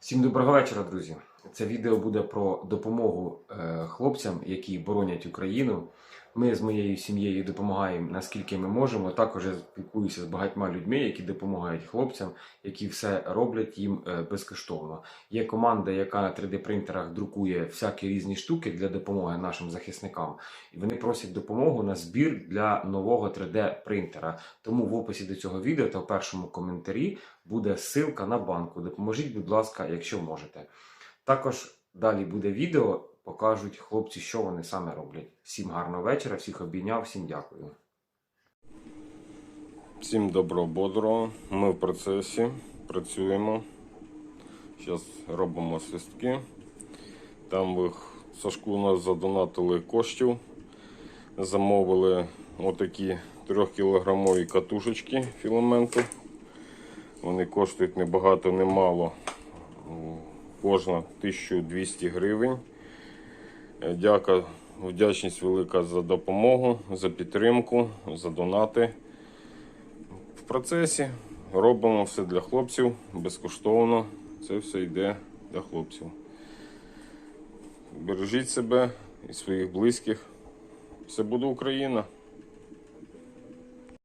Всім доброго вечора, друзі. Це відео буде про допомогу е, хлопцям, які боронять Україну. Ми з моєю сім'єю допомагаємо наскільки ми можемо. Також я спілкуюся з багатьма людьми, які допомагають хлопцям, які все роблять їм е, безкоштовно. Є команда, яка на 3D принтерах друкує всякі різні штуки для допомоги нашим захисникам. І вони просять допомогу на збір для нового 3D принтера. Тому в описі до цього відео та в першому коментарі буде ссылка на банку. Допоможіть, будь ласка, якщо можете. Також далі буде відео, покажуть хлопці, що вони саме роблять. Всім гарного вечора, всіх обійняв, всім дякую. Всім доброго бодрого. Ми в процесі працюємо. Зараз робимо свистки. Там ви Сашку у нас задонатили коштів. Замовили отакі 3-кілограмові катушечки філаменту. Вони коштують не багато, не мало. Кожна 1200 гривень. Е, Дяка, вдячність велика за допомогу, за підтримку, за донати в процесі. Робимо все для хлопців безкоштовно. Це все йде для хлопців. Бережіть себе і своїх близьких. Все буде Україна!